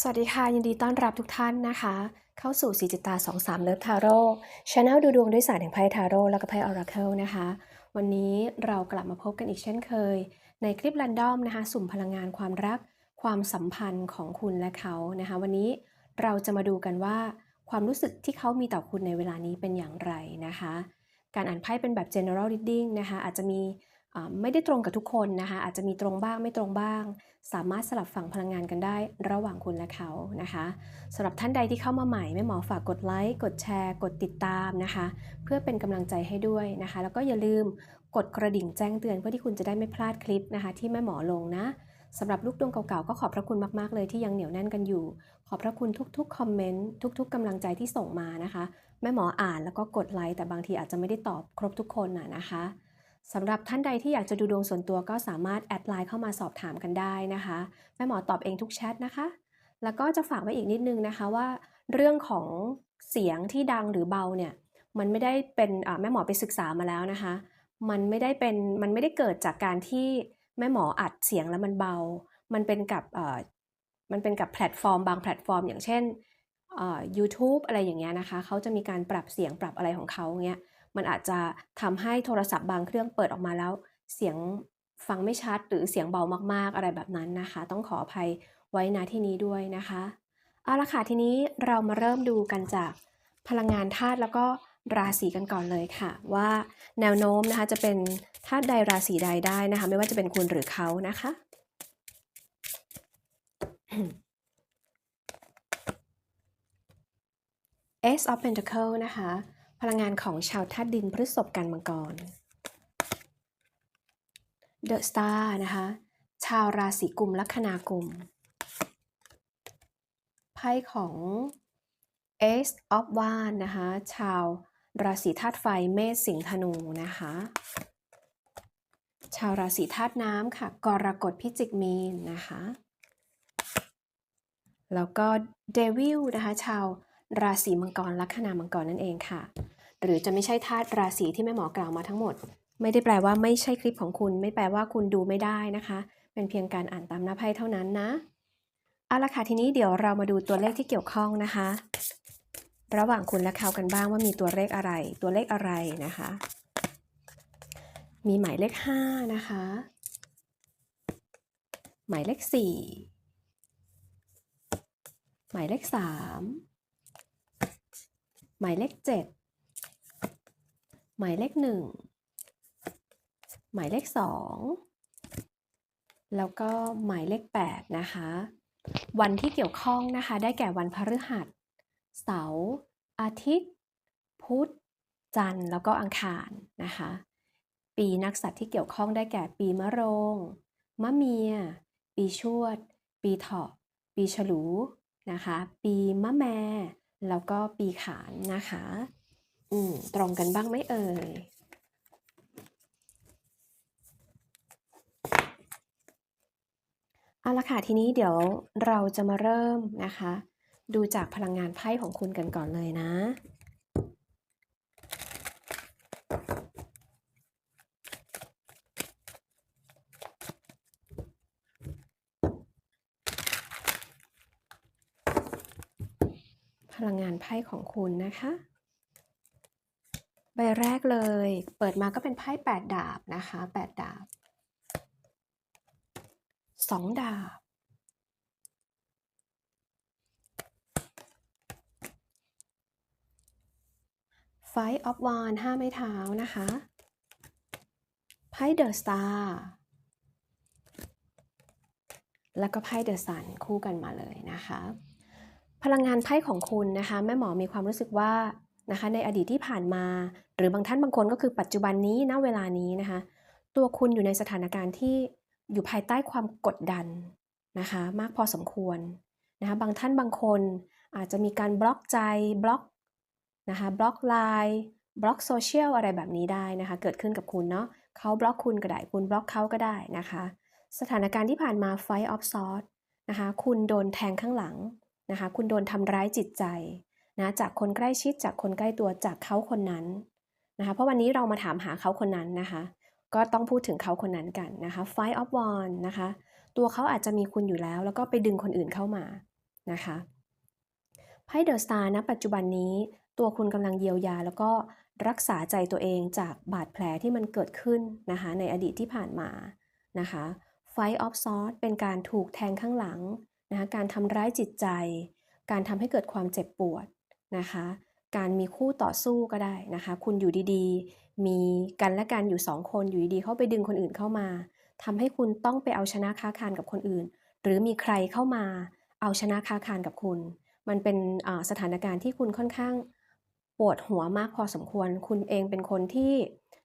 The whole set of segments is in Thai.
สวัสดีค่ะ ยินดีต้อนรับทุกท่านนะคะ เข้าสู่สีจิตตา23 เลิฟทาโร่ช anel ดูดวงด้วยศาสตร์แห่งไพ่ทาโร่แล้วก็ไพ่ออราเคิลนะคะ วันนี้เรากลับมาพบกันอีกเช่นเคย ในคลิป r รนดอมนะคะ สุ่มพลังงานความรัก ความสัมพันธ์ของคุณและเขานะคะ วันนี้เราจะมาดูกันว่า ความรู้สึกที่เขามีต่อคุณในเวลานี้เป็นอย่างไรนะคะ การอ่านไพ่เป็นแบบ general reading นะคะอาจจะมี ไม่ได้ตรงกับทุกคนนะคะอาจจะมีตรงบ้างไม่ตรงบ้าง สามารถสลับฝั่งพลังงานกันได้ระหว่างคุณและเขานะคะสำหรับท่านใดที่เข้ามาใหม่แม่หมอฝากกดไลค์กดแชร์ กดติดตามนะคะ เพื่อเป็นกำลังใจให้ด้วยนะคะ แล้วก็อย่าลืมกดกระดิ่งแจ้งเตือนเพื่อที่คุณจะได้ไม่พลาดคลิปนะคะ ที่แม่หมอลงนะสำหรับลูกดวงเก่าๆก็ขอบพระคุณมากๆเลยที่ยังเหนียวแน่นกันอยู่ ขอบพระคุณทุกๆคอมเมนต์ทุก ๆกำลังใจที่ส่งมานะคะ แม่หมออ่านแล้วก็กดไลค์แต่บางทีอาจจะไม่ได้ตอบครบทุกคนนะนะคะ สำหรับท่านใดที่อยากจะดูดวงส่วนตัวก็สามารถแอดไลน์เข้ามาสอบถามกันได้นะคะแม่หมอตอบเองทุกแชทนะคะ แล้วก็จะฝากไว้อีกนิดนึงนะคะว่า เรื่องของเสียงที่ดังหรือเบาเนี่ยมันไม่ได้เป็นแม่หมอไปศึกษามาแล้วนะคะ มันไม่ได้เป็นมันไม่ได้เกิดจากการที่แม่หมออัดเสียงแล้วมันเบา มันเป็นกับมันเป็นกับแพลตฟอร์มบางแพลตฟอร์ม อย่างเช่นเอ่อ YouTube อะไรอย่างเงี้ยนะคะเขาจะมีการปรับเสียงปรับอะไรของเขาเงี้ย มันอาจจะทำให้โทรศัพท์บางเครื่องเปิดออกมาแล้ว เสียงฟังไม่ชัดหรือเสียงเบามากๆอะไรแบบนั้นนะคะ ต้องขออภัยไว้ณที่นี้ด้วยนะคะเอาละค่ะทีนี้เรามาเริ่มดูกันจากพลังงานธาตุแล้วก็ราศีกันก่อนเลยค่ะ ว่าแนวโน้มนะคะจะเป็นธาตุใดราศีใดได้นะคะ ไม่ว่าจะเป็นคุณหรือเขานะคะ Ace of Pentacle นะคะ พลังงานของชาวธาตุดินพฤษภกันมังกร The Star นะคะ ชาวราศีกุมลัคนากุม ไพ่ของ Ace of w a n d นะคะ ชาวราศีธาตุไฟเมษสิงห์ธนูนะคะ ชาวราศีธาตุน้ำค่ะ กรกฎพิจิกมีนนะคะ แล้วก็เดวิลนะคะ ชาวราศีมังกรลัคนามังกรนั่นเองค่ะ หรือจะไม่ใช่ธาตุราศีที่แม่หมอกล่าวมาทั้งหมด ไม่ได้แปลว่าไม่ใช่คลิปของคุณ ไม่แปลว่าคุณดูไม่ได้นะคะ เป็นเพียงการอ่านตามหน้าไพ่เท่านั้นนะเอาละค่ะทีนี้เดี๋ยวเรามาดูตัวเลขที่เกี่ยวข้องนะคะ ระหว่างคุณและเขากันบ้างว่ามีตัวเลขอะไร ตัวเลขอะไรนะคะ มีหมายเลขห้านะคะ หมายเลขสี่หมายเลขสามหมายเลขเจ็ด หมายเลขหนึ่งหมายเลขสองแล้วก็หมายเลขแปดนะคะ วันที่เกี่ยวข้องนะคะ ได้แก่วันพฤหัส เสาร์อาทิตย์ พุธ จันทร์แล้วก็อังคารนะคะ ปีนักสัตว์ที่เกี่ยวข้องได้แก่ปีมะโรง มะเมีย ปีชวด ปีเถาะ ปีฉลูนะคะ ปีมะแม แล้วก็ปีขานนะคะ อืมตรงกันบ้างไหมเอ่ยเอาละค่ะทีนี้เดี๋ยวเราจะมาเริ่มนะคะ ดูจากพลังงานไพ่ของคุณกันก่อนเลยนะ พลังงานไพ่ของคุณนะคะ ใบแรกเลย เปิดมาก็เป็นไพ่แปดดาบนะคะแปดดาบสองดาบ Five of Wands ห้าไม้เท้านะคะ ไพ่เดอะสตาร์แล้วก็ไพ่เดอะซันคู่กันมาเลยนะคะ พลังงานไพ่ของคุณนะคะ แม่หมอมีความรู้สึกว่า นะคะในอดีตที่ผ่านมา หรือบางท่านบางคนก็คือปัจจุบันนี้ณเวลานี้นะคะ ตัวคุณอยู่ในสถานการณ์ที่อยู่ภายใต้ความกดดันนะคะมากพอสมควรนะคะบางท่านบางคนอาจจะมีการบล็อกใจบล็อกนะคะบล็อกไลน์บล็อกโซเชียลอะไรแบบนี้ได้นะคะเกิดขึ้นกับคุณเนาะเขาบล็อกคุณก็ได้คุณบล็อกเขาก็ได้นะคะ สถานการณ์ที่ผ่านมา Fight of s o r t นะคะคุณโดนแทงข้างหลังนะคะคุณโดนทำร้ายจิตใจ นะจากคนใกล้ชิดจากคนใกล้ตัวจากเขาคนนั้นนะคะเพราะวันนี้เรามาถามหาเขาคนนั้นนะคะ ก็ต้องพูดถึงเขาคนนั้นกันนะคะ Five of Wands นะคะ ตัวเขาอาจจะมีคุณอยู่แล้ว แล้วก็ไปดึงคนอื่นเข้ามานะคะไพ่เดอะสตาร์ณปัจจุบันนี้ ตัวคุณกำลังเยียวยา แล้วก็รักษาใจตัวเองจากบาดแผลที่มันเกิดขึ้นนะคะในอดีตที่ผ่านมานะคะ Fight of s o r t เป็นการถูกแทงข้างหลังนะคะการทำร้ายจิตใจ การทำให้เกิดความเจ็บปวด นะคะ การมีคู่ต่อสู้ก็ได้นะคะ คุณอยู่ดีๆ มีกันและกันอยู่สองคนอยู่ดีๆ เขาไปดึงคนอื่นเข้ามาทำให้คุณต้องไปเอาชนะค้าคานกับคนอื่น หรือมีใครเข้ามาเอาชนะค้าคานกับคุณ มันเป็นสถานการณ์ที่คุณค่อนข้างปวดหัวมากพอสมควร คุณเองเป็นคนที่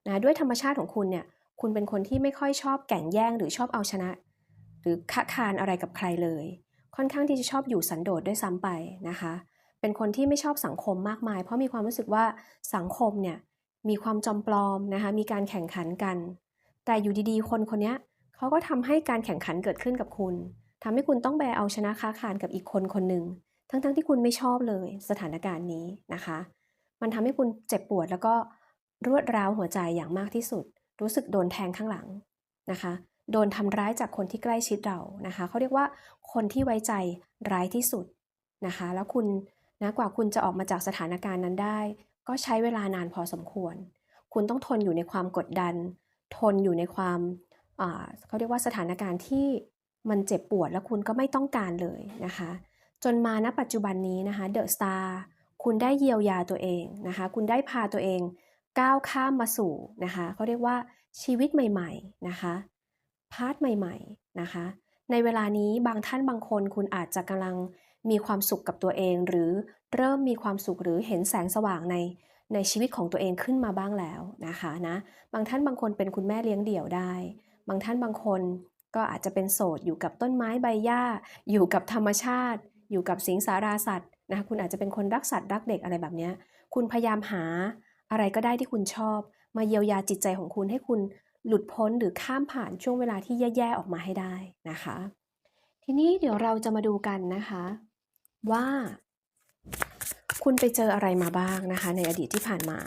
นะด้วยธรรมชาติของคุณเนี่ย คุณเป็นคนที่ไม่ค่อยชอบแก่งแย่งหรือชอบเอาชนะ หรือค้าคานอะไรกับใครเลย ค่อนข้างที่จะชอบอยู่สันโดษด้วยซ้ำไปนะคะ เป็นคนที่ไม่ชอบสังคมมากมาย เพราะมีความรู้สึกว่าสังคมเนี่ยมีความจอมปลอมนะคะมีการแข่งขันกัน แต่อยู่ดีๆ คนคนนี้เขาก็ทำให้การแข่งขันเกิดขึ้นกับคุณทำให้คุณต้องไปเอาชนะค้าคานกับอีกคนคนหนึ่งทั้งๆทที่คุณไม่ชอบเลยสถานการณ์นี้นะคะ มันทำให้คุณเจ็บปวดแล้วก็รวดร้าวหัวใจอย่างมากที่สุด รู้สึกโดนแทงข้างหลังนะคะ โดนทำร้ายจากคนที่ใกล้ชิดเรานะคะ เขาเรียกว่าคนที่ไว้ใจร้ายที่สุดนะคะ แล้วคุณ นะกว่าคุณจะออกมาจากสถานการณ์นั้นได้ ก็ใช้เวลานานพอสมควร คุณต้องทนอยู่ในความกดดัน ทนอยู่ในความเขาเรียกว่าสถานการณ์ที่มันเจ็บปวดแล้วคุณก็ไม่ต้องการเลยนะคะ จนมาณปัจจุบันนี้นะคะเดอะสตาร์คุณได้เยียวยาตัวเองนะคะ คุณได้พาตัวเองก้าวข้ามมาสู่นะคะเขาเรียกว่าชีวิตใหม่ ๆนะคะพาร์ทใหม่ ๆนะคะ ในเวลานี้บางท่านบางคนคุณอาจจะกำลัง มีความสุขกับตัวเอง หรือเริ่มมีความสุขหรือเห็นแสงสว่างในในชีวิตของตัวเองขึ้นมาบ้างแล้วนะคะนะบางท่านบางคนเป็นคุณแม่เลี้ยงเดี่ยวได้ บางท่านบางคนก็อาจจะเป็นโสดอยู่กับต้นไม้ใบหญ้า อยู่กับธรรมชาติ อยู่กับสิงสาราสัตว์นะคะคุณอาจจะเป็นคนรักสัตว์รักเด็กอะไรแบบนี้คุณพยายามหาอะไรก็ได้ที่คุณชอบ มาเยียวยาจิตใจของคุณให้คุณหลุดพ้นหรือข้ามผ่านช่วงเวลาที่แย่ๆออกมาให้ได้นะคะ ทีนี้เดี๋ยวเราจะมาดูกันนะคะ ว่า คุณไปเจออะไรมาบ้างนะคะ ในอดีตที่ผ่านมา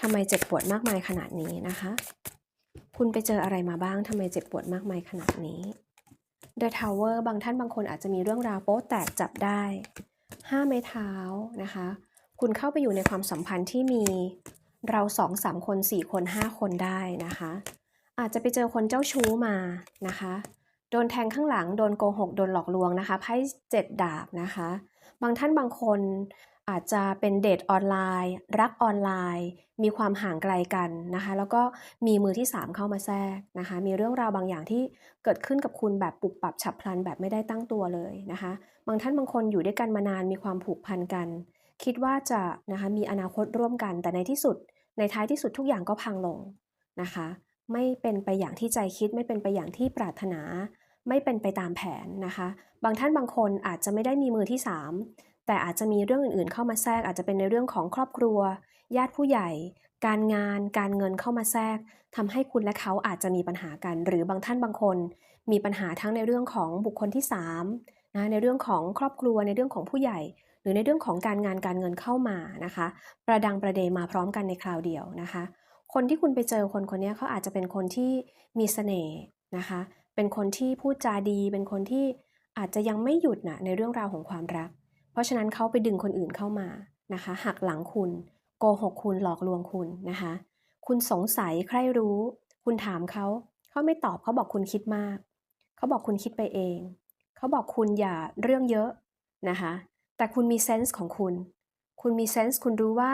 ทำไมเจ็บปวดมากมายขนาดนี้นะคะ คุณไปเจออะไรมาบ้างทำไมเจ็บปวดมากมายขนาดนี้ The Tower บางท่านบางคนอาจจะมีเรื่องราวโป๊ะแตกจับได้ห้าไม้เท้านะคะ คุณเข้าไปอยู่ในความสัมพันธ์ที่มีเราสองสามคนสี่คนห้าคนได้นะคะ อาจจะไปเจอคนเจ้าชู้มานะคะ โดนแทงข้างหลัง โดนโกหก โดนหลอกลวงนะคะ ไพ่เจ็ดดาบนะคะ บางท่านบางคนอาจจะเป็นเดทออนไลน์ รักออนไลน์ มีความห่างไกลกันนะคะ แล้วก็มีมือที่ 3 เข้ามาแทรกนะคะ มีเรื่องราวบางอย่างที่เกิดขึ้นกับคุณแบบปุบปับฉับพลันแบบไม่ได้ตั้งตัวเลยนะคะ บางท่านบางคนอยู่ด้วยกันมานานมีความผูกพันกัน คิดว่าจะนะคะมีอนาคตร่วมกัน แต่ในที่สุด ในท้ายที่สุดทุกอย่างก็พังลงนะคะ ไม่เป็นไปอย่างที่ใจคิดไม่เป็นไปอย่างที่ปรารถนา ไม่เป็นไปตามแผนนะคะ บางท่านบางคนอาจจะไม่ได้มีมือที่ 3 แต่อาจจะมีเรื่องอื่นๆ เข้ามาแทรก อาจจะเป็นในเรื่องของครอบครัว ญาติผู้ใหญ่ การงาน การเงินเข้ามาแทรกทำให้คุณและเขาอาจจะมีปัญหากัน หรือบางท่านบางคน มีปัญหาทั้งในเรื่องของบุคคลที่3นะในเรื่องของครอบครัวในเรื่องของผู้ใหญ่หรือในเรื่องของการงานการเงินเข้ามานะคะ ประดังประเดมาพร้อมกันในคราวเดียวนะคะ คนที่คุณไปเจอคนคนนี้เขาอาจจะเป็นคนที่มีเสน่ห์นะคะ เป็นคนที่พูดจาดี เป็นคนที่อาจจะยังไม่หยุดนะในเรื่องราวของความรัก เพราะฉะนั้นเขาไปดึงคนอื่นเข้ามานะคะหักหลังคุณ โกหกคุณหลอกลวงคุณนะคะ คุณสงสัยใครรู้ คุณถามเขาเขาไม่ตอบเขาบอกคุณคิดมาก เขาบอกคุณคิดไปเอง เขาบอกคุณอย่าเรื่องเยอะนะคะ แต่คุณมีเซนส์ของคุณ คุณมีเซนส์คุณรู้ว่า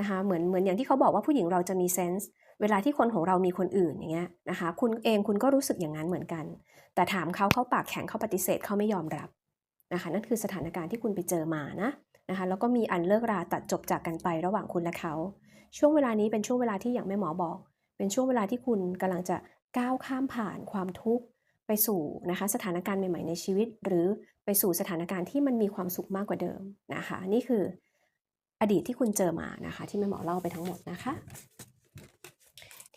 นะคะเหมือนเหมือนอย่างที่เขาบอกว่าผู้หญิงเราจะมีเซนส์ เวลาที่คนของเรามีคนอื่นอย่างเงี้ยนะคะคุณเองคุณก็รู้สึกอย่างนั้นเหมือนกัน แต่ถามเขาเขาปากแข็งเขาปฏิเสธเขาไม่ยอมรับนะคะนั่นคือสถานการณ์ที่คุณไปเจอมานะนะคะแล้วก็มีอันเลิกราตัดจบจากกันไประหว่างคุณและเขา ช่วงเวลานี้เป็นช่วงเวลาที่อย่างแม่หมอบอก เป็นช่วงเวลาที่คุณกำลังจะก้าวข้ามผ่านความทุกข์ไปสู่นะคะสถานการณ์ใหม่ ๆ ในชีวิต หรือไปสู่สถานการณ์ที่มันมีความสุขมากกว่าเดิมนะคะ นี่คืออดีตที่คุณเจอมานะคะ ที่แม่หมอเล่าไปทั้งหมดนะคะ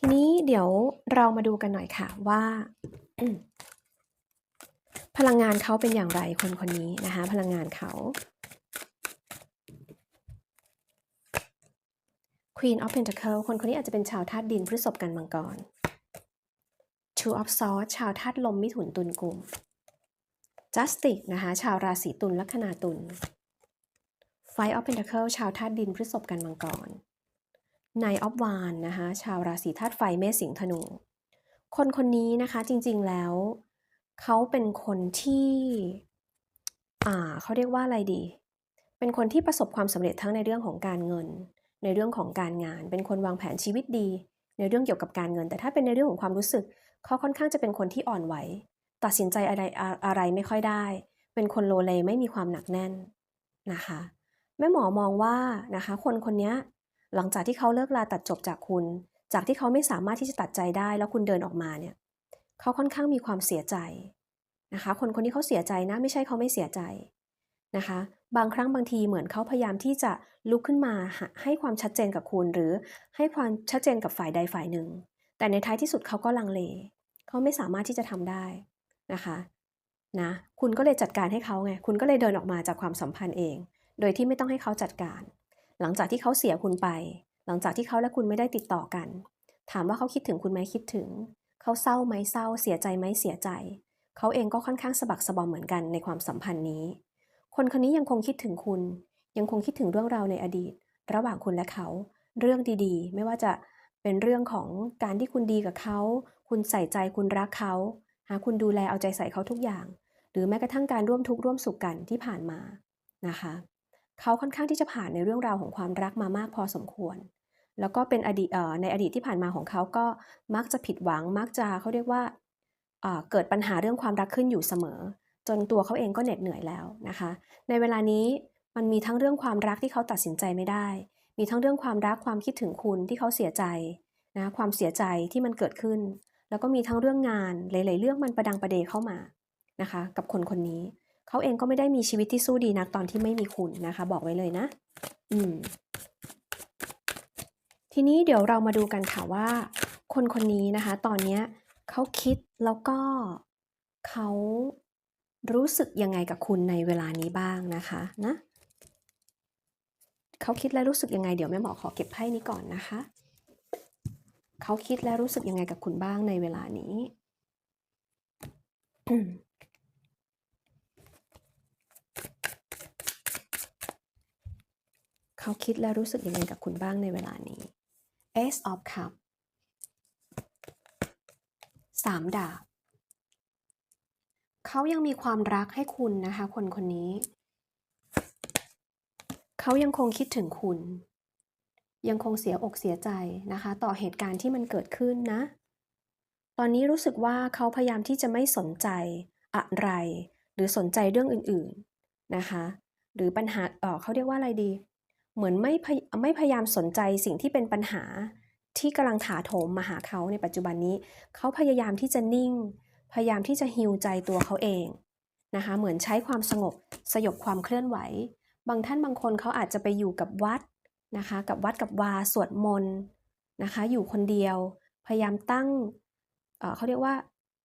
ทีนี้เดี๋ยวเรามาดูกันหน่อยค่ะว่า พลังงานเขาเป็นอย่างไรคนคนนี้นะคะ พลังงานเขา Queen of Pentacle คนคนนี้อาจจะเป็นชาวธาตุดินพฤษภกันมังกร Two of Swords ชาวธาตุลมมิถุนตุลกุม justice นะคะ ชาวราศีตุลลัคนาตุล five of pentacle ชาวธาตุดินพฤษภกันมังกร nine of wands นะคะชาวราศีธาตุไฟเมษสิงห์ธนู คนคนนี้นะคะจริงๆแล้วเขาเป็นคนที่ อ่าเขาเรียกว่าอะไรดี เป็นคนที่ประสบความสำเร็จทั้งในเรื่องของการเงิน ในเรื่องของการงาน เป็นคนวางแผนชีวิตดี ในเรื่องเกี่ยวกับการเงิน แต่ถ้าเป็นในเรื่องของความรู้สึกเขาค่อนข้างจะเป็นคนที่อ่อนไหว ตัดสินใจอะไรอะอะไรไม่ค่อยได้ เป็นคนโลเลไม่มีความหนักแน่นนะคะ แม่หมอมองว่านะคะ คนคนนี้ หลังจากที่เขาเลิกลาตัดจบจากคุณ จากที่เขาไม่สามารถที่จะตัดใจได้แล้วคุณเดินออกมาเนี่ยเขาค่อนข้างมีความเสียใจนะคะ คนคนนี้เขาเสียใจนะไม่ใช่เขาไม่เสียใจนะคะ บางครั้งบางทีเหมือนเขาพยายามที่จะลุกขึ้นมาหาให้ความชัดเจนกับคุณ หรือให้ความชัดเจนกับฝ่ายใดฝ่ายหนึ่ง แต่ในท้ายที่สุดเขาก็ลังเลเขาไม่สามารถที่จะทำได้นะคะนะคุณก็เลยจัดการให้เขาไง คุณก็เลยเดินออกมาจากความสัมพันธ์เอง โดยที่ไม่ต้องให้เขาจัดการ หลังจากที่เขาเสียคุณไป หลังจากที่เขาและคุณไม่ได้ติดต่อกัน ถามว่าเขาคิดถึงคุณไหมคิดถึง เขาเศร้าไหมเศร้า เสียใจไหมเสียใจ เขาเองก็ค่อนข้างสะบักสะบอมเหมือนกันในความสัมพันธ์นี้ คนคนนี้ยังคงคิดถึงคุณ ยังคงคิดถึงเรื่องราวในอดีต ระหว่างคุณและเขา เรื่องดีๆ ไม่ว่าจะเป็นเรื่องของการที่คุณดีกับเขา คุณใส่ใจคุณรักเขาหาคุณดูแลเอาใจใส่เขาทุกอย่าง หรือแม้กระทั่งการร่วมทุกข์ร่วมสุขกันที่ผ่านมานะคะ เขาค่อนข้างที่จะผ่านในเรื่องราวของความรักมามากพอสมควร แล้วก็เป็นอดีตในอดีตที่ผ่านมาของเขาก็มักจะผิดหวังมักจะเขาเรียกว่าเกิดปัญหาเรื่องความรักขึ้นอยู่เสมอ จนตัวเขาเองก็เหน็ดเหนื่อยแล้วนะคะ ในเวลานี้มันมีทั้งเรื่องความรักที่เขาตัดสินใจไม่ได้ มีทั้งเรื่องความรักความคิดถึงคุณที่เขาเสียใจนะความเสียใจที่มันเกิดขึ้น แล้วก็มีทั้งเรื่องงานหลาย ๆ เรื่องมันประดังประเดเข้ามานะคะ กับคนคนนี้ เขาเองก็ไม่ได้มีชีวิตที่สู้ดีนักตอนที่ไม่มีคุณนะคะ บอกไว้เลยนะ อืม ทีนี้เดี๋ยวเรามาดูกันค่ะว่า คนคนนี้นะคะ ตอนนี้เขาคิดแล้วก็เขารู้สึกยังไงกับคุณในเวลานี้บ้างนะคะนะเขาคิดและรู้สึกยังไงเดี๋ยวแม่หมอขอเก็บไพ่นี้ก่อนนะคะ เขาคิดและรู้สึกยังไงกับคุณบ้างในเวลานี้ เขาคิดและรู้สึกยังไงกับคุณบ้างในเวลานี้ Ace of Cup สามดาบเขายังมีความรักให้คุณนะคะ คนคนนี้ เขายังคงคิดถึงคุณ ยังคงเสียอกเสียใจนะคะ ต่อเหตุการณ์ที่มันเกิดขึ้นนะ ตอนนี้รู้สึกว่าเขาพยายามที่จะไม่สนใจอะไร หรือสนใจเรื่องอื่น ๆนะคะ หรือปัญหาเออเขาเรียกว่าอะไรดี เหมือนไม่ไม่พยายามสนใจสิ่งที่เป็นปัญหาที่กำลังถาโถมมาหาเขาในปัจจุบันนี้ เขาพยายามที่จะนิ่ง พยายามที่จะฮิวใจตัวเขาเองนะคะเหมือนใช้ความสงบสยบความเคลื่อนไหว บางท่านบางคนเขาอาจจะไปอยู่กับวัดนะคะกับวัดกับวาสวดมนต์นะคะอยู่คนเดียว พยายามตั้งเเขาเรียกว่า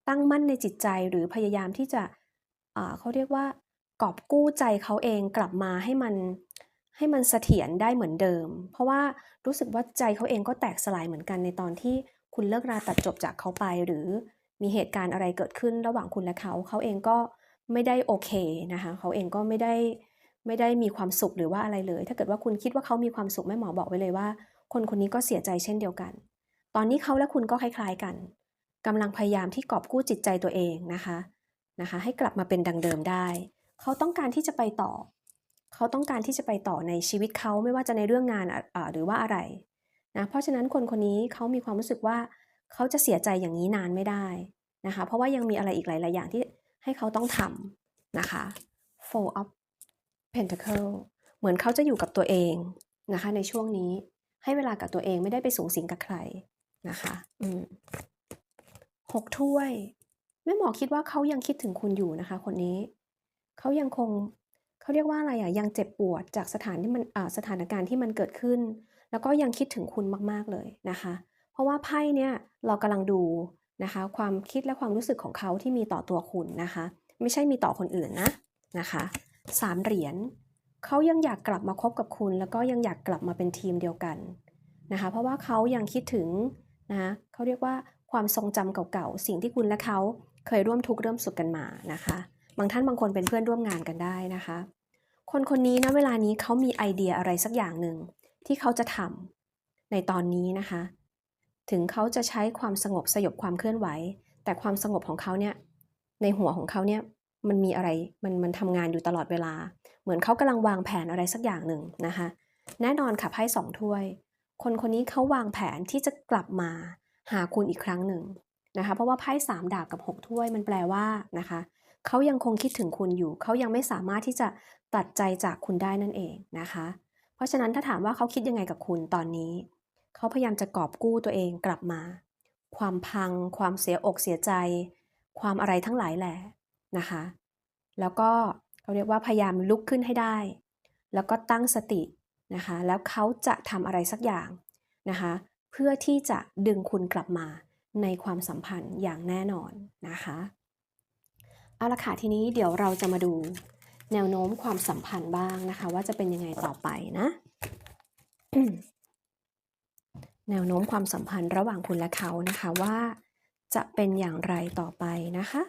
ตั้งมั่นในจิตใจหรือพยายามที่จะเขาเรียกว่ากอบกู้ใจเขาเองกลับมาให้มัน ให้มันเสถียรได้เหมือนเดิม เพราะว่ารู้สึกว่าใจเขาเองก็แตกสลายเหมือนกันในตอนที่คุณเลิกราตัดจบจากเขาไป หรือมีเหตุการณ์อะไรเกิดขึ้นระหว่างคุณและเขา เขาเองก็ไม่ได้โอเคนะคะเขาเองก็ไม่ได้ไม่ได้มีความสุขหรือว่าอะไรเลย ถ้าเกิดว่าคุณคิดว่าเขามีความสุขแม่หมอบอกไว้เลยว่า คนคนนี้ก็เสียใจเช่นเดียวกัน ตอนนี้เขาและคุณก็คล้าย ๆกันกำลังพยายามที่กอบกู้จิตใจตัวเองนะคะนะคะ ให้กลับมาเป็นดังเดิมได้ เขาต้องการที่จะไปต่อ เขาต้องการที่จะไปต่อในชีวิตเขาไม่ว่าจะในเรื่องงานหรือว่าอะไรนะเพราะฉะนั้นคนคนนี้เขามีความรู้สึกว่าเขาจะเสียใจอย่างนี้นานไม่ได้นะคะ เพราะว่ายังมีอะไรอีกหลาย ๆ อย่างที่ให้เขาต้องทำนะคะ Four of Pentacle เหมือนเขาจะอยู่กับตัวเองนะคะ ในช่วงนี้ให้เวลากับตัวเองไม่ได้ไปสูงสิงกับใครนะคะ อืมหกถ้วยแม่หมอคิดว่าเขายังคิดถึงคุณอยู่นะคะ คนนี้ เขายังคง เขาเรียกว่าอะไรอะยังเจ็บปวดจากสถานที่มันสถานการณ์ที่มันเกิดขึ้น แล้วก็ยังคิดถึงคุณมากๆเลยนะคะ เพราะว่าไพ่เนี่ยเรากำลังดูนะคะ ความคิดและความรู้สึกของเขาที่มีต่อตัวคุณนะคะ ไม่ใช่มีต่อคนอื่นนะนะคะสามเหรียญเขายังอยากกลับมาคบกับคุณ แล้วก็ยังอยากกลับมาเป็นทีมเดียวกันนะคะ เพราะว่าเขายังคิดถึงนะเขาเรียกว่าความทรงจำเก่าๆ สิ่งที่คุณและเขาเคยร่วมทุกข์ร่วมสุขกันมานะคะ บางท่านบางคนเป็นเพื่อนร่วมงานกันได้นะคะ คนคนนี้นะเวลานี้เขามีไอเดียอะไรสักอย่างหนึ่งที่เขาจะทำในตอนนี้นะคะ ถึงเขาจะใช้ความสงบสยบความเคลื่อนไหว แต่ความสงบของเขาเนี่ยในหัวของเขาเนี่ยมันมีอะไรมันมันทำงานอยู่ตลอดเวลา เหมือนเขากำลังวางแผนอะไรสักอย่างหนึ่งนะคะ แน่นอนค่ะไพ่สองถ้วย คนคนนี้เขาวางแผนที่จะกลับมาหาคุณอีกครั้งหนึ่งนะคะ เพราะว่าไพ่สามดาบกับหกถ้วยมันแปลว่านะคะ เขายังคงคิดถึงคุณอยู่ เขายังไม่สามารถที่จะตัดใจจากคุณได้นั่นเองนะคะ เพราะฉะนั้นถ้าถามว่าเขาคิดยังไงกับคุณตอนนี้ เขาพยายามจะกอบกู้ตัวเองกลับมา ความพัง ความเสียอกเสียใจ ความอะไรทั้งหลายแหละนะคะ แล้วก็เขาเรียกว่าพยายามลุกขึ้นให้ได้ แล้วก็ตั้งสตินะคะ แล้วเขาจะทำอะไรสักอย่างนะคะ เพื่อที่จะดึงคุณกลับมาในความสัมพันธ์อย่างแน่นอนนะคะ เอาละค่ะทีนี้เดี๋ยวเราจะมาดูแนวโน้มความสัมพันธ์บ้างนะคะ ว่าจะเป็นยังไงต่อไปนะ แนวโน้มความสัมพันธ์ระหว่างคุณและเขานะคะว่าจะเป็นอย่างไรต่อไปนะคะ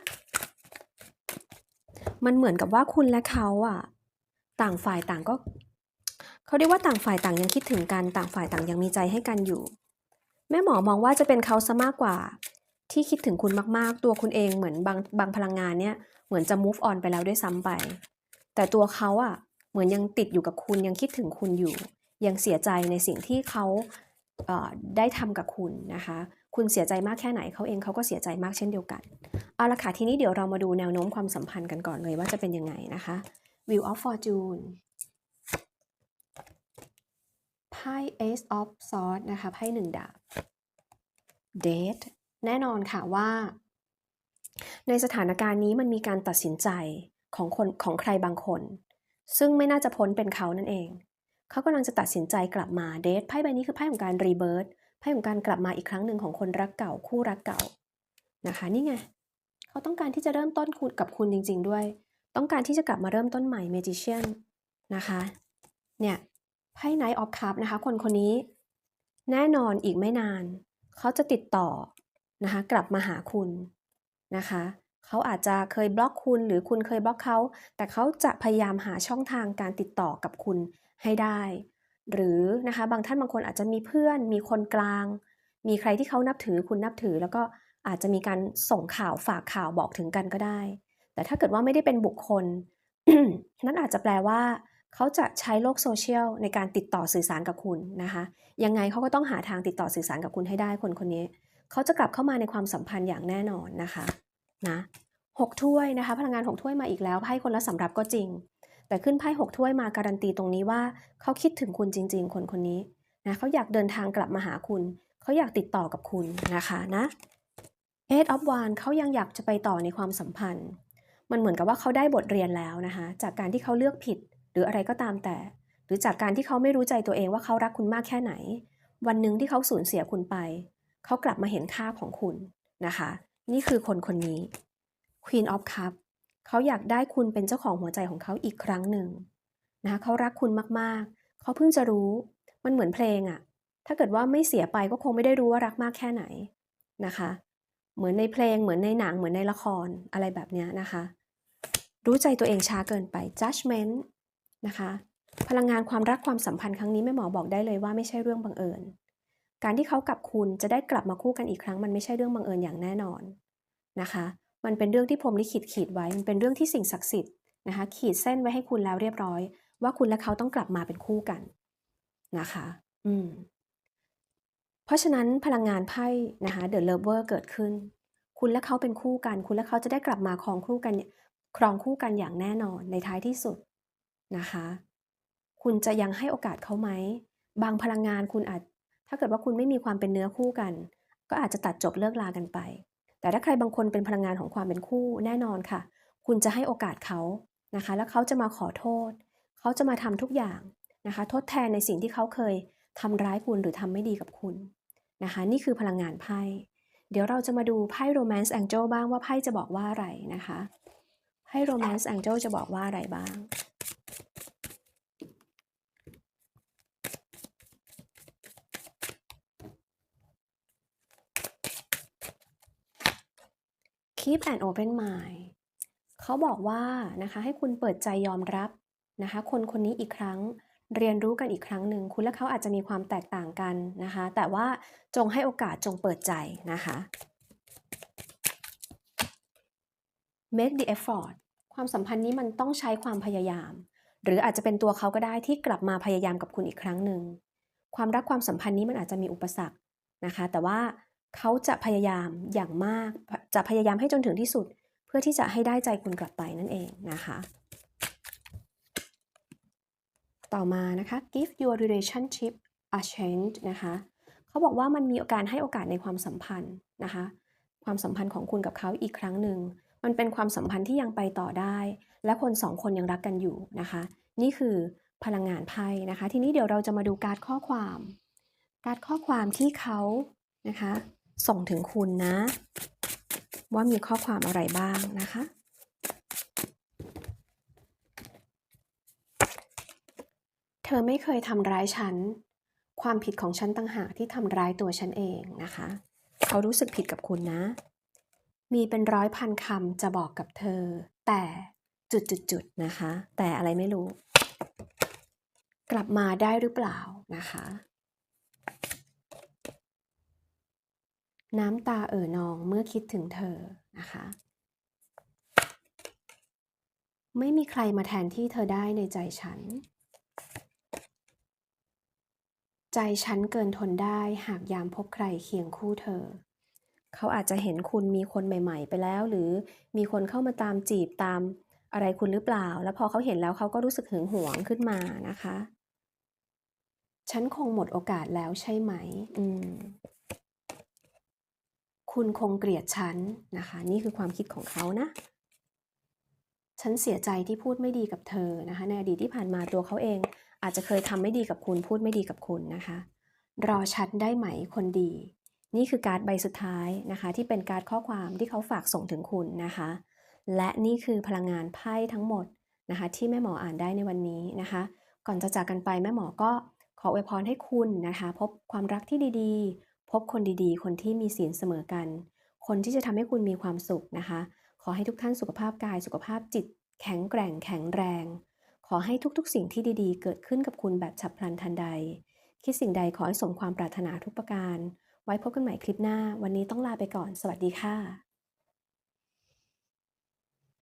มันเหมือนกับว่าคุณและเขาอะต่างฝ่ายต่างก็เขาเรียกว่าต่างฝ่ายต่างยังคิดถึงกันต่างฝ่ายต่างยังมีใจให้กันอยู่ แม่หมอมองว่าจะเป็นเขาซะมากกว่า ที่คิดถึงคุณมากๆ ตัวคุณเองเหมือนบางบางพลังงานเนี่ยเหมือนจะ move on ไปแล้วด้วยซ้ำไป แต่ตัวเขาอะเหมือนยังติดอยู่กับคุณยังคิดถึงคุณอยู่ ยังเสียใจในสิ่งที่เขาเได้ทำกับคุณนะคะ คุณเสียใจมากแค่ไหนเขาเองเขาก็เสียใจมากเช่นเดียวกัน เอาละค่ะทีนี้เดี๋ยวเรามาดูแนวโน้มความสัมพันธ์กันก่อนเลยว่าจะเป็นยังไงนะคะ Wheel of Fortune ไพ่ Ace of Swords นะคะไพ่หนึ่งดาบ Date แน่นอนค่ะว่า ในสถานการณ์นี้มันมีการตัดสินใจของคนของใครบางคน ซึ่งไม่น่าจะพ้นเป็นเขานั่นเอง เขากำลังจะตัดสินใจกลับมาเดทไพ่ใบนี้คือไพ่ของการรีเบิร์ตไพ่ของการกลับมาอีกครั้งหนึ่งของคนรักเก่าคู่รักเก่านะคะนี่ไงเขาต้องการที่จะเริ่มต้นคุณกับคุณจริง ๆ ด้วย ต้องการที่จะกลับมาเริ่มต้นใหม่ Magician นะคะเนี่ยไพ่ Knight of Cups นะคะ คนคนนี้ แน่นอนอีกไม่นาน เขาจะติดต่อ นะคะกลับมาหาคุณนะคะเขาอาจจะเคยบล็อกคุณหรือคุณเคยบล็อกเขา แต่เขาจะพยายามหาช่องทางการติดต่อกับคุณให้ได้ หรือนะคะบางท่านบางคนอาจจะมีเพื่อน มีคนกลาง มีใครที่เขานับถือคุณนับถือ แล้วก็อาจจะมีการส่งข่าวฝากข่าวบอกถึงกันก็ได้ แต่ถ้าเกิดว่าไม่ได้เป็นบุคคล นั่นอาจจะแปลว่า เขาจะใช้โลกโซเชียลในการติดต่อสื่อสารกับคุณนะคะ ยังไงเขาก็ต้องหาทางติดต่อสื่อสารกับคุณให้ได้คนคนนี้ เขาจะกลับเข้ามาในความสัมพันธ์อย่างแน่นอนนะคะนะหกถ้วยนะคะ พลังงานหกถ้วยมาอีกแล้วไพ่คนละสำรับก็จริง แต่ขึ้นไพ่หกถ้วยมาการันตีตรงนี้ว่าเขาคิดถึงคุณจริง ๆ คนคนนี้นะเขาอยากเดินทางกลับมาหาคุณ เขาอยากติดต่อกับคุณนะคะนะ Eight of Wands เขายังอยากจะไปต่อในความสัมพันธ์ มันเหมือนกับว่าเขาได้บทเรียนแล้วนะคะจากการที่เขาเลือกผิดหรืออะไรก็ตามแต่ หรือจากการที่เขาไม่รู้ใจตัวเองว่าเขารักคุณมากแค่ไหน วันหนึ่งที่เขาสูญเสียคุณไป เขากลับมาเห็นค่าของคุณนะคะ นี่คือคนคนนี้ Queen of Cup เขาอยากได้คุณเป็นเจ้าของหัวใจของเขาอีกครั้งหนึ่งนะคะเขารักคุณมากๆ เขาเพิ่งจะรู้มันเหมือนเพลงอะถ้าเกิดว่าไม่เสียไปก็คงไม่ได้รู้ว่ารักมากแค่ไหนนะคะ เหมือนในเพลงเหมือนในหนังเหมือนในละครอะไรแบบนี้นะคะ รู้ใจตัวเองช้าเกินไป judgment นะคะ พลังงานความรักความสัมพันธ์ครั้งนี้แม่หมอบอกได้เลยว่าไม่ใช่เรื่องบังเอิญ การที่เขากับคุณจะได้กลับมาคู่กันอีกครั้ง มันไม่ใช่เรื่องบังเอิญอย่างแน่นอนนะคะ มันเป็นเรื่องที่พรมลิขิตขีดไว้ มันเป็นเรื่องที่สิ่งศักดิ์สิทธิ์นะคะ ขีดเส้นไว้ให้คุณแล้วเรียบร้อย ว่าคุณและเขาต้องกลับมาเป็นคู่กันนะคะ อืม เพราะฉะนั้นพลังงานไพ่นะคะ The Lover เกิดขึ้น คุณและเขาเป็นคู่กัน คุณและเขาจะได้กลับมาครองคู่กัน ครองคู่กันอย่างแน่นอนในท้ายที่สุดนะคะ คุณจะยังให้โอกาสเขาไหม บางพลังงานคุณอาจ ถ้าเกิดว่าคุณไม่มีความเป็นเนื้อคู่กัน ก็อาจจะตัดจบเลิกลากันไป แต่ถ้าใครบางคนเป็นพลังงานของความเป็นคู่แน่นอนค่ะ คุณจะให้โอกาสเขานะคะ แล้วเขาจะมาขอโทษ เขาจะมาทำทุกอย่างนะคะ ทดแทนในสิ่งที่เขาเคยทำร้ายคุณหรือทำไม่ดีกับคุณนะคะ นี่คือพลังงานไพ่ เดี๋ยวเราจะมาดูไพ่ Romance Angel บ้างว่าไพ่จะบอกว่าอะไรนะคะ ไพ่ Romance Angel จะบอกว่าอะไรบ้าง Keep an open mind เขาบอกว่านะคะให้คุณเปิดใจยอมรับนะคะคนคนนี้อีกครั้งเรียนรู้กันอีกครั้งหนึ่งคุณและเขาอาจจะมีความแตกต่างกันนะคะ แต่ว่าจงให้โอกาสจงเปิดใจนะคะ make the effort ความสัมพันธ์นี้มันต้องใช้ความพยายาม หรืออาจจะเป็นตัวเขาก็ได้ที่กลับมาพยายามกับคุณอีกครั้งหนึ่งความรักความสัมพันธ์นี้มันอาจจะมีอุปสรรคนะคะ แต่ว่าเขาจะพยายามอย่างมาก จะพยายามให้จนถึงที่สุด เพื่อที่จะให้ได้ใจคุณกลับไปนั่นเองนะคะ ต่อมานะคะ give your relationship a chance นะคะเขาบอกว่ามันมีการให้โอกาสในความสัมพันธ์นะคะ ความสัมพันธ์ของคุณกับเขาอีกครั้งหนึ่งมันเป็นความสัมพันธ์ที่ยังไปต่อได้ และคนสองคนยังรักกันอยู่นะคะ นี่คือพลังงานไพ่นะคะ ทีนี้เดี๋ยวเราจะมาดูการ์ดข้อความ การ์ดข้อความที่เขานะคะ ส่งถึงคุณนะ ว่ามีข้อความอะไรบ้างนะคะ เธอไม่เคยทำร้ายฉัน ความผิดของฉันต่างหากที่ทำร้ายตัวฉันเองนะคะ เขารู้สึกผิดกับคุณนะ มีเป็นร้อยพันคำจะบอกกับเธอ แต่จุดๆๆนะคะ แต่อะไรไม่รู้ กลับมาได้หรือเปล่านะคะ น้ำตาเอ่อนองเมื่อคิดถึงเธอนะคะ ไม่มีใครมาแทนที่เธอได้ในใจฉัน ใจฉันเกินทนได้หากยามพบใครเคียงคู่เธอ เขาอาจจะเห็นคุณมีคนใหม่ ๆ ไปแล้ว หรือมีคนเข้ามาตามจีบตามอะไรคุณหรือเปล่า แล้วพอเขาเห็นแล้วเขาก็รู้สึกหึงหวงขึ้นมานะคะ ฉันคงหมดโอกาสแล้วใช่ไหม อืม คุณคงเกลียดฉันนะคะ นี่คือความคิดของเขานะ ฉันเสียใจที่พูดไม่ดีกับเธอนะคะ ในอดีตที่ผ่านมาตัวเขาเอง อาจจะเคยทำไม่ดีกับคุณพูดไม่ดีกับคุณนะคะ รอฉันได้ไหมคนดี นี่คือการ์ดใบสุดท้ายนะคะ ที่เป็นการ์ดข้อความที่เขาฝากส่งถึงคุณนะคะ และนี่คือพลังงานไพ่ทั้งหมดนะคะ ที่แม่หมออ่านได้ในวันนี้นะคะ ก่อนจะจากกันไปแม่หมอก็ขออวยพรให้คุณนะคะ พบความรักที่ดีๆ พบคนดีๆ คนที่มีศีลเสมอกัน คนที่จะทำให้คุณมีความสุขนะคะ ขอให้ทุกท่านสุขภาพกายสุขภาพจิต แข็งแกร่งแข็งแรง ขอให้ทุกๆ สิ่งที่ดีๆ เกิดขึ้นกับคุณแบบฉับพลันทันใด คิดสิ่งใดขอให้สมความปรารถนาทุกประการ ไว้พบกันใหม่คลิปหน้า วันนี้ต้องลาไปก่อน สวัสดีค่ะ